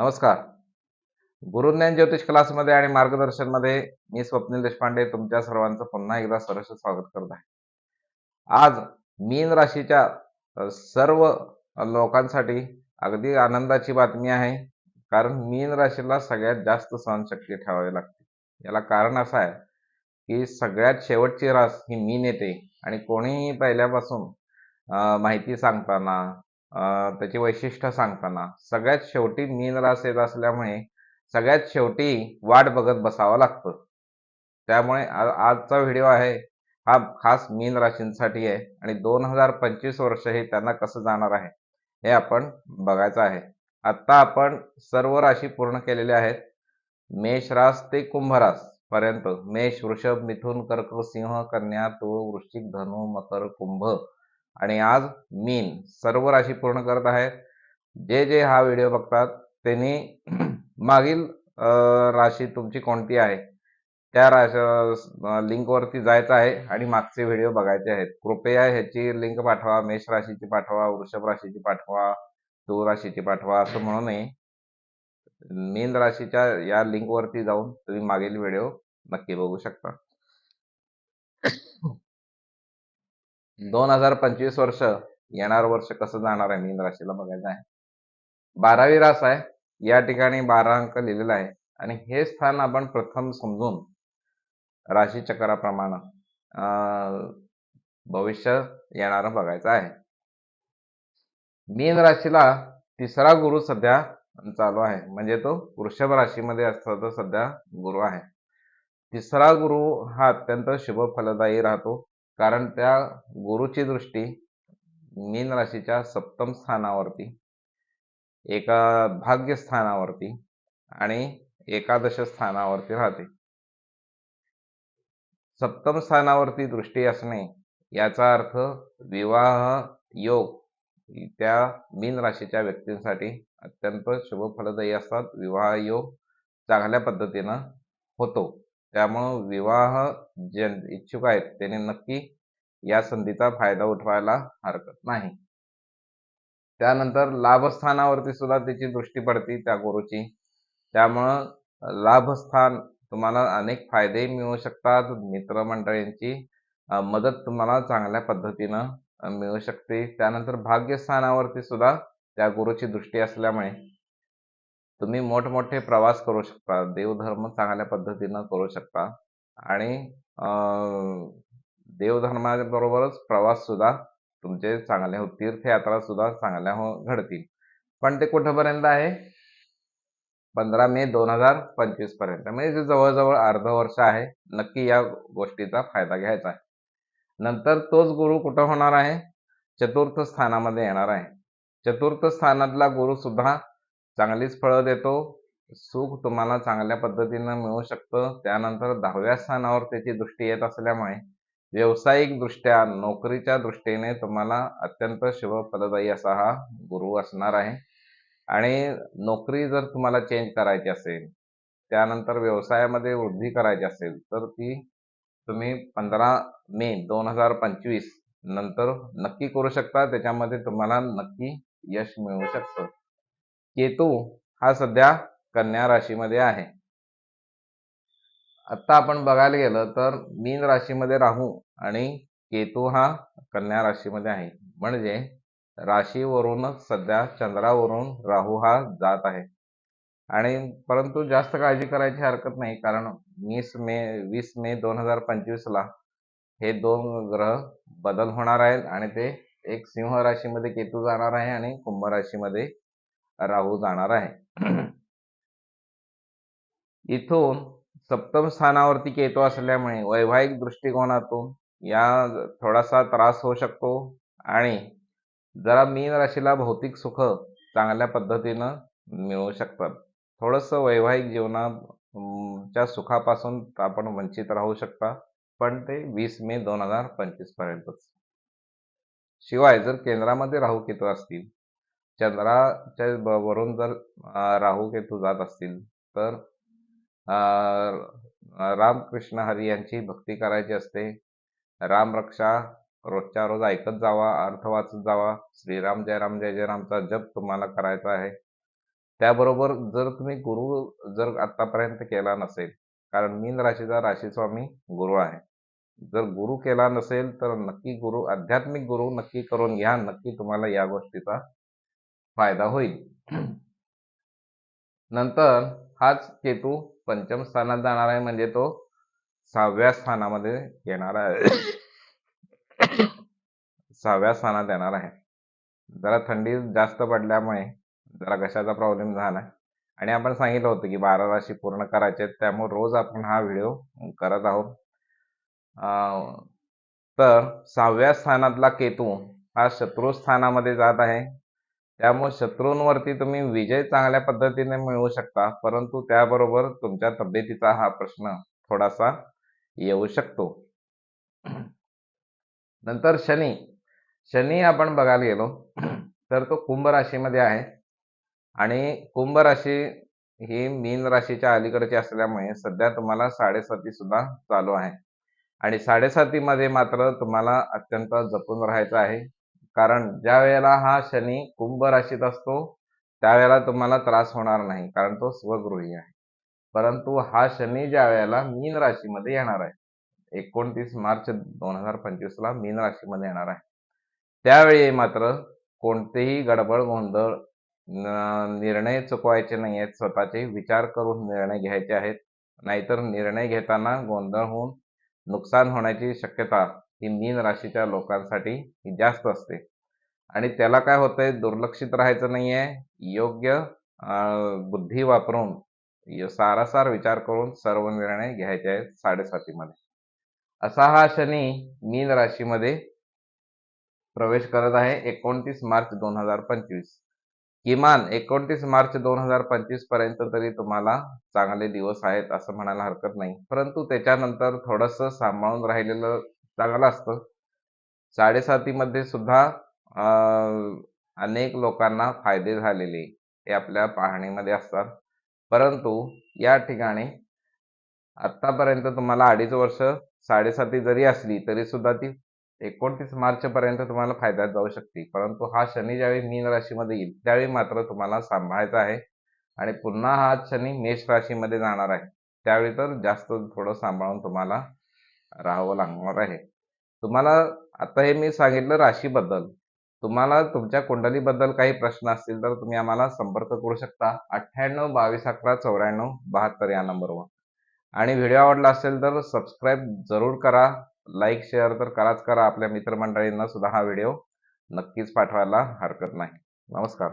नमस्कार. गुरुज्ञान ज्योतिष क्लासमध्ये आणि मार्गदर्शनमध्ये मी स्वप्नील देशपांडे तुमच्या सर्वांचं पुन्हा एकदा सरस स्वागत करत आहे. आज मीन राशीच्या सर्व लोकांसाठी अगदी आनंदाची बातमी आहे. कारण मीन राशीला सगळ्यात जास्त सहनशक्ती ठेवावी लागते. याला कारण असं आहे की सगळ्यात शेवटची रास ही मीन येते. आणि कोणीही पहिल्यापासून माहिती सांगताना त्याची वैशिष्ट्य सांगताना सगळ्यात शेवटी मीन रास येत असल्यामुळे सगळ्यात शेवटी वाट बघत बसावं लागतं. त्यामुळे आजचा व्हिडिओ आहे हा खास मीन राशींसाठी आहे आणि दोन हजार पंचवीस वर्ष हे त्यांना कसं जाणार आहे हे आपण बघायचं आहे. आत्ता आपण सर्व राशी पूर्ण केलेल्या आहेत मेष रास ते कुंभरास पर्यंत. मेष वृषभ मिथुन कर्क सिंह कन्या तुळ वृश्चिक धनु मकर कुंभ आणि आज मीन सर्व राशी पूर्ण करत आहेत जे जे हा व्हिडिओ बघतात त्यांनी मागील राशी तुमची कोणती आहे? त्या राश लिंकवरती जायचं आहे आणि मागचे व्हिडिओ बघायचे आहेत. कृपया ह्याची लिंक पाठवा मेष राशीची पाठवा वृषभ राशीची पाठवा तुळ राशीची पाठवा असं म्हणू नये. मीन राशीच्या या लिंकवरती जाऊन तुम्ही मागील व्हिडिओ नक्की बघू शकता. दोन हजार पंचवीस वर्ष येणार वर्ष कसं जाणार आहे मीन राशीला बघायचं आहे. बारावी रास आहे या ठिकाणी बारा अंक लिहिलेला आहे. आणि हे स्थान आपण प्रथम समजून राशी चक्राप्रमाणे अं, भविष्य येणार बघायचं आहे. मीन राशीला तिसरा गुरु सध्या चालू आहे. म्हणजे तो वृषभ राशीमध्ये असतो तो सध्या गुरु आहे. तिसरा गुरु हा अत्यंत शुभ फलदायी राहतो. कारण त्या गुरुची दृष्टी मीन राशीच्या सप्तम स्थानावरती एका भाग्य स्थानावरती आणि एकादश स्थानावरती राहते. सप्तम स्थानावरती दृष्टी असणे याचा अर्थ विवाह योग त्या मीन राशीच्या व्यक्तींसाठी अत्यंत शुभ फलदायी असतात. विवाह योग चांगल्या पद्धतीनं होतो. त्यामुळं विवाह जे इच्छुक आहेत त्यांनी नक्की या संधीचा फायदा उठवायला हरकत नाही. त्यानंतर लाभस्थानावरती सुद्धा त्याची दृष्टी पडते त्या गुरुची. त्यामुळं लाभस्थान तुम्हाला अनेक फायदे मिळू शकतात. मित्रमंडळींची मदत तुम्हाला चांगल्या पद्धतीनं मिळू शकते. त्यानंतर भाग्यस्थानावरती सुद्धा त्या गुरुची दृष्टी असल्यामुळे तुम्ही मोठमोठे प्रवास करू शकता देवधर्म चांगल्या पद्धतीनं करू शकता. आणि अं, देवधर्माबरोबरच प्रवास सुद्धा तुमचे चांगले हो तीर्थयात्रा सुद्धा चांगल्या हो घडतील. पण ते कुठंपर्यंत आहे? पंधरा मे दोन हजार पंचवीसपर्यंत. म्हणजे जे जवळजवळ अर्ध वर्ष आहे नक्की या गोष्टीचा फायदा घ्यायचा आहे. नंतर तोच गुरु कुठं होणार आहे? चतुर्थ स्थानामध्ये येणार आहे. चतुर्थ स्थानातला गुरु सुद्धा चांगलीच फळं देतो. सुख तुम्हाला चांगल्या पद्धतीनं मिळू शकतं. त्यानंतर दहाव्या स्थानावर त्याची दृष्टी येत असल्यामुळे व्यावसायिक दृष्ट्या नोकरीच्या दृष्टीने तुम्हाला अत्यंत शुभ फलदायी असा हा गुरु असणार आहे. आणि नोकरी जर तुम्हाला चेंज करायची असेल त्यानंतर व्यवसायामध्ये वृद्धी करायची असेल तर ती तुम्ही पंधरा मे दोन हजार पंचवीस नंतर नक्की करू शकता. त्याच्यामध्ये तुम्हाला नक्की यश मिळू शकतं. केतू हा सध्या कन्या राशीमध्ये आहे. आता आपण बघायला गेलं तर मीन राशीमध्ये राहू आणि केतू हा कन्या राशीमध्ये आहे. म्हणजे राशीवरूनच सध्या चंद्रावरून राहू हा जात आहे. आणि परंतु जास्त काळजी करायची हरकत नाही कारण वीस मे वीस मे दोन हजार पंचवीसला हे दोन ग्रह बदल होणार आहेत आणि ते एक सिंह राशीमध्ये केतू जाणार आहे आणि कुंभ राशीमध्ये राहू जाणार आहे. इथून सप्तम स्थानावरती केतू असल्यामुळे वैवाहिक दृष्टिकोनातून या थोडासा त्रास होऊ शकतो आणि जरा मीन राशीला भौतिक सुख चांगल्या पद्धतीनं मिळू शकतात. थोडंसं वैवाहिक जीवनाच्या सुखापासून आपण वंचित राहू शकता पण ते वीस मे दोन हजार पंचवीस पर्यंतच. शिवाय जर केंद्रामध्ये राहू केतू असतील चंद्राच्या ब- वरून जर अं, राहू केतू जात असतील तर अं, रामकृष्ण हरी यांची भक्ती करायची असते. रामरक्षा रोजच्या रोज ऐकत जावा अर्थ वाचत जावा. श्रीराम जय राम जय जय रामचा जप तुम्हाला करायचा आहे. त्याबरोबर जर तुम्ही गुरु जर आतापर्यंत केला नसेल कारण मीन राशीचा राशी स्वामी गुरु आहे. जर गुरु केला नसेल तर नक्की गुरु आध्यात्मिक गुरु नक्की करून घ्या नक्की तुम्हाला या गोष्टीचा फायदा होईल. नंतर हाच केतू पंचम स्थानात जाणार आहे म्हणजे तो सहाव्या स्थानामध्ये येणार आहे. सहाव्या स्थानात येणार आहे. जरा थंडी जास्त पडल्यामुळे जरा घशाचा प्रॉब्लेम झाला. आणि आपण सांगितलं होतं की बारा राशी पूर्ण करायचे आहेत त्यामुळे रोज आपण हा व्हिडिओ करत आहोत. तर सहाव्या स्थानातला केतू हा शत्रू स्थानामध्ये जात आहे. त्यामुळे शत्रूंवरती तुम्ही विजय चांगल्या पद्धतीने मिळवू शकता. परंतु त्याबरोबर तुमच्या तब्येतीचा हा प्रश्न थोडासा येऊ शकतो. नंतर शनी. शनी आपण बघायला गेलो तर तो कुंभ राशीमध्ये आहे. आणि कुंभ राशी ही मीन राशीच्या अलीकडची असल्यामुळे सध्या तुम्हाला साडेसाती सुद्धा चालू आहे. आणि साडेसातीमध्ये मात्र तुम्हाला अत्यंत जपून राहायचं आहे. कारण ज्या वेळेला हा शनी कुंभ राशीत असतो त्यावेळेला तुम्हाला त्रास होणार नाही कारण तो स्वगृही आहे. परंतु हा शनी ज्या वेळेला मीन राशीमध्ये येणार आहे एकोणतीस मार्च दोन हजार पंचवीसला मीन राशीमध्ये येणार आहे. त्यावेळी मात्र कोणतेही गडबड गोंधळ निर्णय चुकवायचे नाही आहेत स्वतःचे विचार करून निर्णय घ्यायचे आहेत. नाहीतर निर्णय घेताना गोंधळ होऊन नुकसान होण्याची शक्यता ही मीन राशीच्या लोकांसाठी ही जास्त असते. आणि त्याला काय होतंय? दुर्लक्षित राहायचं नाहीये. योग्य बुद्धी वापरून सारासार विचार करून सर्व निर्णय घ्यायचे आहेत साडेसातीमध्ये. असा हा शनी मीन राशीमध्ये प्रवेश करत आहे एकोणतीस मार्च दोन हजार पंचवीस. किमान एकोणतीस मार्च दोन हजार पंचवीसपर्यंत तरी तुम्हाला चांगले दिवस आहेत असं म्हणायला हरकत नाही. परंतु त्याच्यानंतर थोडस सांभाळून राहिलेलं चांगलं असतं. साडेसातीमध्ये सुद्धा अनेक लोकांना फायदे झालेले हे आपल्या पाहणीमध्ये असतात. परंतु या ठिकाणी आतापर्यंत तुम्हाला अडीच वर्ष साडेसाती जरी असली तरी सुद्धा ती एकोणतीस मार्च पर्यंत तुम्हाला फायद्यात जाऊ शकते. परंतु हा शनी ज्यावेळी मीन राशीमध्ये येईल त्यावेळी मात्र तुम्हाला सांभाळायचा आहे आणि पुन्हा हा शनी मेष राशीमध्ये जाणार आहे. त्यावेळी तर जास्त थोडं सांभाळून तुम्हाला राहावं लागणार आहे. तुम्हाला आता हे मी सांगितलं राशीबद्दल. तुम्हाला तुमच्या कुंडलीबद्दल काही प्रश्न असतील तर तुम्ही आम्हाला संपर्क करू शकता. अठ्ठ्याण्णव बावीस अकरा चौऱ्याण्णव बहात्तर या नंबरवर. आणि व्हिडिओ आवडला असेल तर सबस्क्राईब जरूर करा. लाईक शेअर तर कराच करा. आपल्या मित्रमंडळींना सुद्धा हा व्हिडिओ नक्कीच पाठवायला हरकत नाही. नमस्कार.